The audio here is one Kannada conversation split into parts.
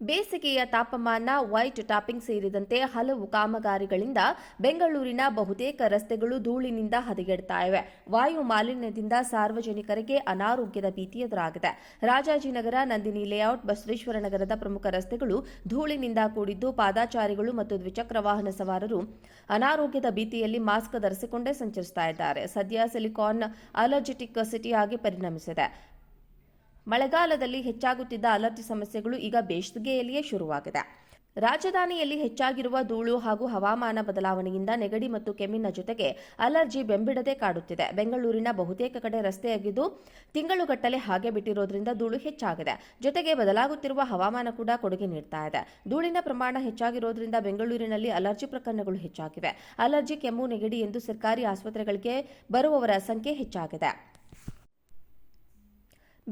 ಬೇಸಿಗೆಯ ತಾಪಮಾನ ವೈಟ್ ಟಾಪಿಂಗ್ ಸೇರಿದಂತೆ ಹಲವು ಕಾಮಗಾರಿಗಳಿಂದ ಬೆಂಗಳೂರಿನ ಬಹುತೇಕ ರಸ್ತೆಗಳು ಧೂಳಿನಿಂದ ಹದಗೆಡ್ತಾ ಇವೆ. ವಾಯು ಮಾಲಿನ್ಯದಿಂದ ಸಾರ್ವಜನಿಕರಿಗೆ ಅನಾರೋಗ್ಯದ ಭೀತಿ ಎದುರಾಗಿದೆ. ರಾಜಾಜಿನಗರ ನಂದಿನಿ ಲೇಔಟ್, ಬಸವೇಶ್ವರ ನಗರದ ಪ್ರಮುಖ ರಸ್ತೆಗಳು ಧೂಳಿನಿಂದ ಕೂಡಿದ್ದು ಪಾದಾಚಾರಿಗಳು ಮತ್ತು ದ್ವಿಚಕ್ರ ವಾಹನ ಸವಾರರು ಅನಾರೋಗ್ಯದ ಭೀತಿಯಲ್ಲಿ ಮಾಸ್ಕ್ ಧರಿಸಿಕೊಂಡೇ ಸಂಚರಿಸುತ್ತಿದ್ದಾರೆ ಸದ್ಯ ಸಿಲಿಕಾನ್ ಅಲರ್ಜಿಟಿಕ್ ಸಿಟಿಯಾಗಿ ಪರಿಣಮಿಸಿದೆ. ಮಳೆಗಾಲದಲ್ಲಿ ಹೆಚ್ಚಾಗುತ್ತಿದ್ದ ಅಲರ್ಜಿ ಸಮಸ್ಯೆಗಳು ಈಗ ಬೇಸಿಗೆಯಲ್ಲಿಯೇ ಶುರುವಾಗಿದೆ. ರಾಜಧಾನಿಯಲ್ಲಿ ಹೆಚ್ಚಾಗಿರುವ ಧೂಳು ಹಾಗೂ ಹವಾಮಾನ ಬದಲಾವಣೆಯಿಂದ ನೆಗಡಿ ಮತ್ತು ಕೆಮ್ಮಿನ ಜೊತೆಗೆ ಅಲರ್ಜಿ ಬೆಂಬಿಡದೆ ಕಾಡುತ್ತಿದೆ. ಬೆಂಗಳೂರಿನ ಬಹುತೇಕ ಕಡೆ ರಸ್ತೆಯಾಗಿದ್ದು ತಿಂಗಳುಗಟ್ಟಲೆ ಹಾಗೆ ಬಿಟ್ಟಿರೋದ್ರಿಂದ ಧೂಳು ಹೆಚ್ಚಾಗಿದೆ. ಜೊತೆಗೆ ಬದಲಾಗುತ್ತಿರುವ ಹವಾಮಾನ ಕೂಡ ಕೊಡುಗೆ ನೀಡ್ತಾ ಇದೆ. ಧೂಳಿನ ಪ್ರಮಾಣ ಹೆಚ್ಚಾಗಿರೋದ್ರಿಂದ ಬೆಂಗಳೂರಿನಲ್ಲಿ ಅಲರ್ಜಿ ಪ್ರಕರಣಗಳು ಹೆಚ್ಚಾಗಿವೆ. ಅಲರ್ಜಿ, ಕೆಮ್ಮು, ನೆಗಡಿ ಎಂದು ಸರ್ಕಾರಿ ಆಸ್ಪತ್ರೆಗಳಿಗೆ ಬರುವವರ ಸಂಖ್ಯೆ ಹೆಚ್ಚಾಗಿದೆ.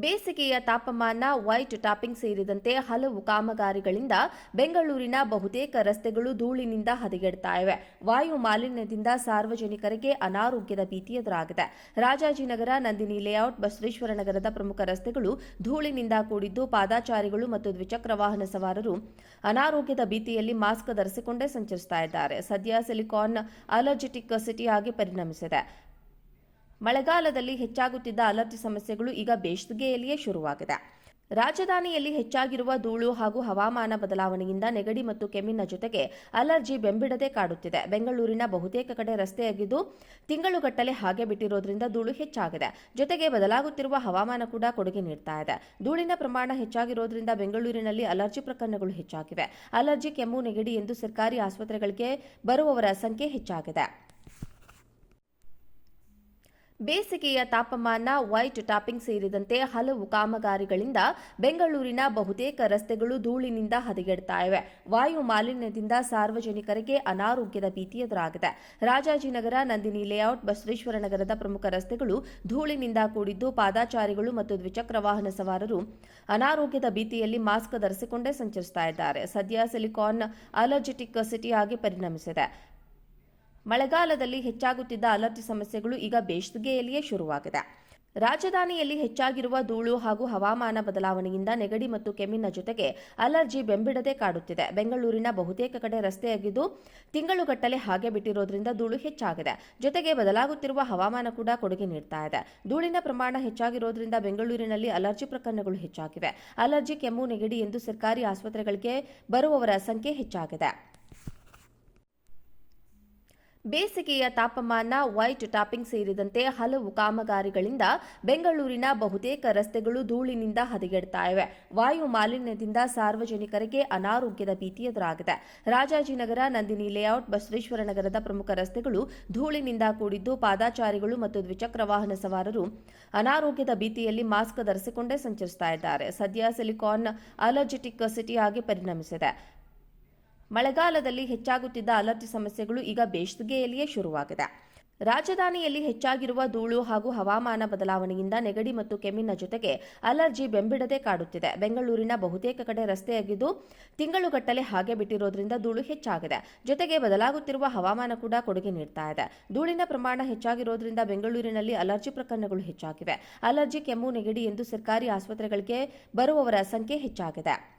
ಬೇಸಿಗೆಯ ತಾಪಮಾನ ವೈಟ್ ಟಾಪಿಂಗ್ ಸೇರಿದಂತೆ ಹಲವು ಕಾಮಗಾರಿಗಳಿಂದ ಬೆಂಗಳೂರಿನ ಬಹುತೇಕ ರಸ್ತೆಗಳು ಧೂಳಿನಿಂದ ಹದಗೆಡ್ತಾ ಇವೆ. ವಾಯು ಮಾಲಿನ್ಯದಿಂದ ಸಾರ್ವಜನಿಕರಿಗೆ ಅನಾರೋಗ್ಯದ ಭೀತಿ ಎದುರಾಗಿದೆ. ರಾಜಾಜಿನಗರ, ನಂದಿನಿ ಲೇಔಟ್, ಬಸವೇಶ್ವರ ನಗರದ ಪ್ರಮುಖ ರಸ್ತೆಗಳು ಧೂಳಿನಿಂದ ಕೂಡಿದ್ದು ಪಾದಾಚಾರಿಗಳು ಮತ್ತು ದ್ವಿಚಕ್ರ ವಾಹನ ಸವಾರರು ಅನಾರೋಗ್ಯದ ಭೀತಿಯಲ್ಲಿ ಮಾಸ್ಕ್ ಧರಿಸಿಕೊಂಡೇ ಸಂಚರಿಸುತ್ತಿದ್ದಾರೆ ಸದ್ಯ ಸಿಲಿಕಾನ್ ಅಲರ್ಜೆಟಿಕ್ ಸಿಟಿಯಾಗಿ ಪರಿಣಮಿಸಿದೆ. ಮಳೆಗಾಲದಲ್ಲಿ ಹೆಚ್ಚಾಗುತ್ತಿದ್ದ ಅಲರ್ಜಿ ಸಮಸ್ಯೆಗಳು ಈಗ ಬೇಸಿಗೆಯಲ್ಲಿಯೇ ಶುರುವಾಗಿದೆ. ರಾಜಧಾನಿಯಲ್ಲಿ ಹೆಚ್ಚಾಗಿರುವ ಧೂಳು ಹಾಗೂ ಹವಾಮಾನ ಬದಲಾವಣೆಯಿಂದ ನೆಗಡಿ ಮತ್ತು ಕೆಮ್ಮಿನ ಜೊತೆಗೆ ಅಲರ್ಜಿ ಬೆಂಬಿಡದೆ ಕಾಡುತ್ತಿದೆ. ಬೆಂಗಳೂರಿನ ಬಹುತೇಕ ಕಡೆ ರಸ್ತೆಯಾಗಿದ್ದು ತಿಂಗಳುಗಟ್ಟಲೆ ಹಾಗೆ ಬಿಟ್ಟಿರೋದ್ರಿಂದ ಧೂಳು ಹೆಚ್ಚಾಗಿದೆ. ಜೊತೆಗೆ ಬದಲಾಗುತ್ತಿರುವ ಹವಾಮಾನ ಕೂಡ ಕೊಡುಗೆ ನೀಡ್ತಾ ಇದೆ. ಧೂಳಿನ ಪ್ರಮಾಣ ಹೆಚ್ಚಾಗಿರೋದ್ರಿಂದ ಬೆಂಗಳೂರಿನಲ್ಲಿ ಅಲರ್ಜಿ ಪ್ರಕರಣಗಳು ಹೆಚ್ಚಾಗಿವೆ. ಅಲರ್ಜಿ, ಕೆಮ್ಮು, ನೆಗಡಿ ಎಂದು ಸರ್ಕಾರಿ ಆಸ್ಪತ್ರೆಗಳಿಗೆ ಬರುವವರ ಸಂಖ್ಯೆ ಹೆಚ್ಚಾಗಿದೆ. ಬೇಸಿಗೆಯ ತಾಪಮಾನ, ವೈಟ್ ಟಾಪಿಂಗ್ ಸೇರಿದಂತೆ ಹಲವು ಕಾಮಗಾರಿಗಳಿಂದ ಬೆಂಗಳೂರಿನ ಬಹುತೇಕ ರಸ್ತೆಗಳು ಧೂಳಿನಿಂದ ಹದಗೆಡ್ತಾ ಇವೆ. ವಾಯು ಮಾಲಿನ್ಯದಿಂದ ಸಾರ್ವಜನಿಕರಿಗೆ ಅನಾರೋಗ್ಯದ ಭೀತಿ ಎದುರಾಗಿದೆ. ರಾಜಾಜಿನಗರ, ನಂದಿನಿ ಲೇಔಟ್, ಬಸವೇಶ್ವರ ನಗರದ ಪ್ರಮುಖ ರಸ್ತೆಗಳು ಧೂಳಿನಿಂದ ಕೂಡಿದ್ದು ಪಾದಾಚಾರಿಗಳು ಮತ್ತು ದ್ವಿಚಕ್ರ ವಾಹನ ಸವಾರರು ಅನಾರೋಗ್ಯದ ಭೀತಿಯಲ್ಲಿ ಮಾಸ್ಕ್ ಧರಿಸಿಕೊಂಡೇ ಸಂಚರಿಸುತ್ತಿದ್ದಾರೆ ಸದ್ಯ ಸಿಲಿಕಾನ್ ಅಲರ್ಜಿಟಿಕ್ ಸಿಟಿಯಾಗಿ ಪರಿಣಮಿಸಿದೆ. ಮಳೆಗಾಲದಲ್ಲಿ ಹೆಚ್ಚಾಗುತ್ತಿದ್ದ ಅಲರ್ಜಿ ಸಮಸ್ಯೆಗಳು ಈಗ ಬೇಸಿಗೆಯಲ್ಲಿಯೇ ಶುರುವಾಗಿದೆ. ರಾಜಧಾನಿಯಲ್ಲಿ ಹೆಚ್ಚಾಗಿರುವ ಧೂಳು ಹಾಗೂ ಹವಾಮಾನ ಬದಲಾವಣೆಯಿಂದ ನೆಗಡಿ ಮತ್ತು ಕೆಮ್ಮಿನ ಜೊತೆಗೆ ಅಲರ್ಜಿ ಬೆಂಬಿಡದೆ ಕಾಡುತ್ತಿದೆ. ಬೆಂಗಳೂರಿನ ಬಹುತೇಕ ಕಡೆ ರಸ್ತೆಯಾಗಿದ್ದು ತಿಂಗಳುಗಟ್ಟಲೆ ಹಾಗೆ ಬಿಟ್ಟಿರೋದ್ರಿಂದ ಧೂಳು ಹೆಚ್ಚಾಗಿದೆ. ಜೊತೆಗೆ ಬದಲಾಗುತ್ತಿರುವ ಹವಾಮಾನ ಕೂಡ ಕೊಡುಗೆ ನೀಡ್ತಾ ಇದೆ. ಧೂಳಿನ ಪ್ರಮಾಣ ಹೆಚ್ಚಾಗಿರೋದ್ರಿಂದ ಬೆಂಗಳೂರಿನಲ್ಲಿ ಅಲರ್ಜಿ ಪ್ರಕರಣಗಳು ಹೆಚ್ಚಾಗಿವೆ. ಅಲರ್ಜಿ, ಕೆಮ್ಮು, ನೆಗಡಿ ಎಂದು ಸರ್ಕಾರಿ ಆಸ್ಪತ್ರೆಗಳಿಗೆ ಬರುವವರ ಸಂಖ್ಯೆ ಹೆಚ್ಚಾಗಿದೆ. ಬೇಸಿಗೆಯ ತಾಪಮಾನ, ವೈಟ್ ಟಾಪಿಂಗ್ ಸೇರಿದಂತೆ ಹಲವು ಕಾಮಗಾರಿಗಳಿಂದ ಬೆಂಗಳೂರಿನ ಬಹುತೇಕ ರಸ್ತೆಗಳು ಧೂಳಿನಿಂದ ಹದಗೆಡ್ತಾ ಇವೆ. ವಾಯು ಮಾಲಿನ್ಯದಿಂದ ಸಾರ್ವಜನಿಕರಿಗೆ ಅನಾರೋಗ್ಯದ ಭೀತಿ ಎದುರಾಗಿದೆ. ರಾಜಾಜಿನಗರ, ನಂದಿನಿ ಲೇಔಟ್, ಬಸವೇಶ್ವರ ನಗರದ ಪ್ರಮುಖ ರಸ್ತೆಗಳು ಧೂಳಿನಿಂದ ಕೂಡಿದ್ದು ಪಾದಾಚಾರಿಗಳು ಮತ್ತು ದ್ವಿಚಕ್ರ ವಾಹನ ಸವಾರರು ಅನಾರೋಗ್ಯದ ಭೀತಿಯಲ್ಲಿ ಮಾಸ್ಕ್ ಧರಿಸಿಕೊಂಡೇ ಸಂಚರಿಸುತ್ತಿದ್ದಾರೆ ಸದ್ಯ ಸಿಲಿಕಾನ್ ಅಲರ್ಜೆಟಿಕ್ ಸಿಟಿಯಾಗಿ ಪರಿಣಮಿಸಿದೆ. ಮಳೆಗಾಲದಲ್ಲಿ ಹೆಚ್ಚಾಗುತ್ತಿದ್ದ ಅಲರ್ಜಿ ಸಮಸ್ಯೆಗಳು ಈಗ ಬೇಸಿಗೆಯಲ್ಲಿಯೇ ಶುರುವಾಗಿದೆ. ರಾಜಧಾನಿಯಲ್ಲಿ ಹೆಚ್ಚಾಗಿರುವ ಧೂಳು ಹಾಗೂ ಹವಾಮಾನ ಬದಲಾವಣೆಯಿಂದ ನೆಗಡಿ ಮತ್ತು ಕೆಮ್ಮಿನ ಜೊತೆಗೆ ಅಲರ್ಜಿ ಬೆಂಬಿಡದೆ ಕಾಡುತ್ತಿದೆ. ಬೆಂಗಳೂರಿನ ಬಹುತೇಕ ಕಡೆ ರಸ್ತೆಯಾಗಿದ್ದು ತಿಂಗಳುಗಟ್ಟಲೆ ಹಾಗೆ ಬಿಟ್ಟಿರೋದ್ರಿಂದ ಧೂಳು ಹೆಚ್ಚಾಗಿದೆ. ಜೊತೆಗೆ ಬದಲಾಗುತ್ತಿರುವ ಹವಾಮಾನ ಕೂಡ ಕೊಡುಗೆ ನೀಡ್ತಾ ಇದೆ. ಧೂಳಿನ ಪ್ರಮಾಣ ಹೆಚ್ಚಾಗಿರೋದ್ರಿಂದ ಬೆಂಗಳೂರಿನಲ್ಲಿ ಅಲರ್ಜಿ ಪ್ರಕರಣಗಳು ಹೆಚ್ಚಾಗಿವೆ. ಅಲರ್ಜಿ, ಕೆಮ್ಮು, ನೆಗಡಿ ಎಂದು ಸರ್ಕಾರಿ ಆಸ್ಪತ್ರೆಗಳಿಗೆ ಬರುವವರ ಸಂಖ್ಯೆ ಹೆಚ್ಚಾಗಿದೆ.